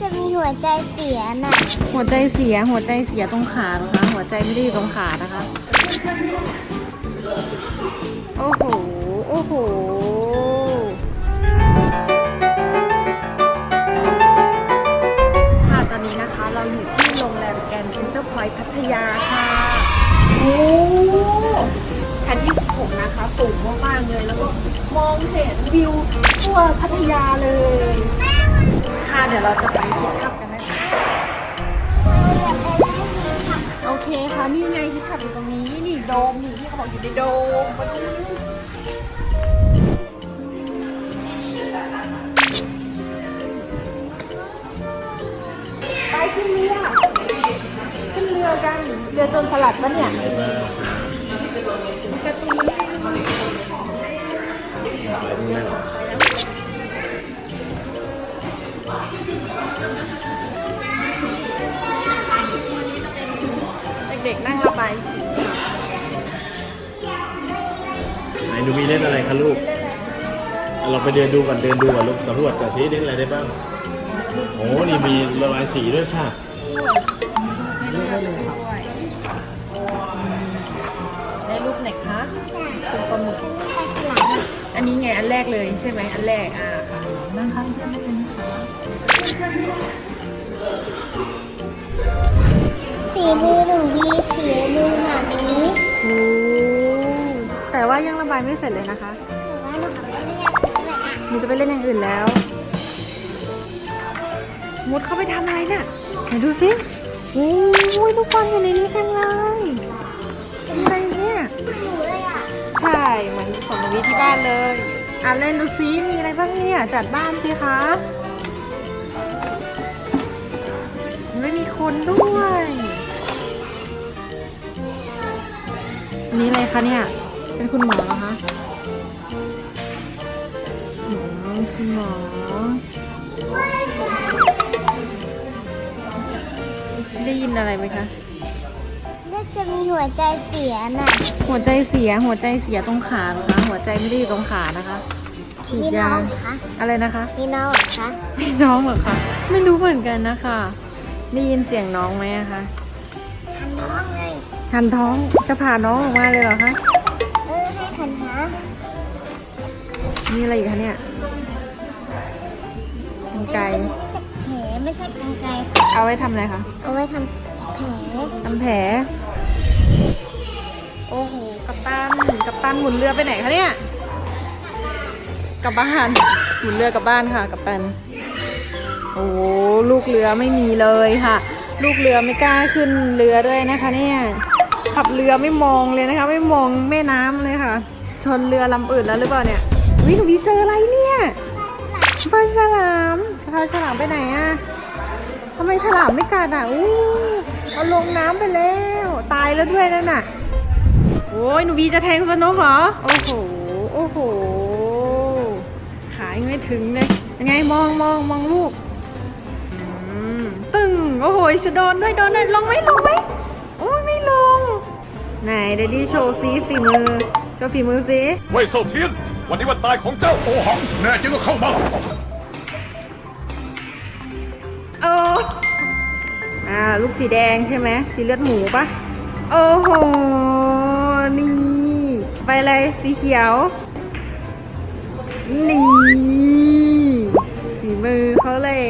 จะมีหัวใจเสียน่ะหัวใจเสียหัวใจเสียตรงขาเหรอคะหัวใจไม่ได้อยู่ตรงขานะคะโอ้โหโอ้โหค่ะตอนนี้นะคะเราอยู่ที่โรงแรมแกรนด์เซ็นเตอร์พอยต์พัทยาค่ะโอ้ชั้น26นะคะสูงมากๆเลยแล้วก็มองเห็นวิวทั่วพัทยาเลย ค่ะ เดี๋ยวเราจะไปคิดขับกันนะคะ โอเคค่ะ นี่ไงที่ขับอยู่ตรงนี้ นี่โดม นี่ที่เขาบอกอยู่ในโดมมาดูไปขึ้นเรือ ขึ้นเรือกัน เรือโจนสลัดปะเนี่ยมีการ์ตูน เด็กๆนั่งระบายสีไหนหนูมีเล่นอะไรคะลูก เราไปเดินดูก่อนเดินดูก่อนลูกสำรวจก่อนสิเล่นอะไรได้บ้างโอ้นี่มีระบายสีด้วยค่ะได้รูปไหนคะเป็นปลาหมึกปลาฉลามอันนี้ไงอันแรกเลยใช่ไหมอันแรกอ่าค่ะนั่งข้างเพื่อนได้เลยนะคะสีมือหนูมีสีมือหมามี โอ้แต่ว่ายังระบายไม่เสร็จเลยนะคะ มันจะไปเล่นอย่างอื่นแล้ว มุดเข้าไปทำอะไรน่ะไหนดูสิโอ้ยทุกคนอยู่ในนี้กันเลยเป็นอะไรเนี่ยใช่เหมือนของนวิที่บ้านเลยอะเล่นดูซิมีอะไรบ้างเนี่ยจัดบ้านสิคะไม่มีคนด้วย นนี้อะไรคะเนี่ย เป็นคุณหมอเหรอคะอืมคุณหมอได้ยินอะไรไหมคะ น่าจะมีหัวใจเสียน่ะ หัวใจเสีย หัวใจเสียตรงขาเหรอคะ หัวใจไม่ได้อยู่ตรงขานะคะ ฉีดมีน้ยาองเหรอคะ อะไรนะคะ มีน้องเหรอคะมีน้องเหรอคะ ไม่รู้เหมือนกันนะคะ ได้ยินเสียงน้องไหมอะคะคันน้อง ไงหันท้องจะผ่าน้องออกมาเลยเหรอคะ เออให้คันนะมีอะไรอีกคะเนี่ยกรรไกรเป็นที่จับแผลไม่ใช่กรรไกรค่ะเอาไว้ทำอะไรคะ เอาไว้ทำแผลทำแผล โอ้โห กัปตัน กัปตันหมุนเรือไปไหนคะเนี่ย กลับบ้าน หมุนเรือกลับบ้านค่ะ กัปตัน โอ้โหลูกเรือไม่มีเลยค่ะ ลูกเรือไม่กล้าขึ้นเรือด้วยนะคะเนี่ย ขับเรือไม่มองเลยนะคะ ไม่มองแม่น้ำเลยค่ะ ชนเรือลำอื่นแล้วหรือเปล่าเนี่ยวิหนูวีเจออะไรเนี่ยปลาฉลามปลาฉลามไปไหนอะทำไมฉลามไม่กัดอะอู้เอาลงน้ำไปแล้ว ตายแล้วด้วยนั่นน่ะโอ้ยหนูวีจะแทงสนุกเหรอ โอ้โห โอ้โหขายงไม่ถึงเลยยังไงมองมองมองลูกตึงโอ้โหจะโดนด้วยโดนด้วยลงไหมลงไหม ไหนเดดดี้โชว์ซีฝีมือ โชว์ฝีมือซิไว้ยเซาเทียน วันนี้วันตายของเจ้าโอหังแน่จริงก็เข้ามาโอ้อ่าลูกสีแดงใช่ไหมสีเลือดหมูปะโอ้โห นี่ ไปเลยสีเขียว นี่ ฝีมือเขาเลย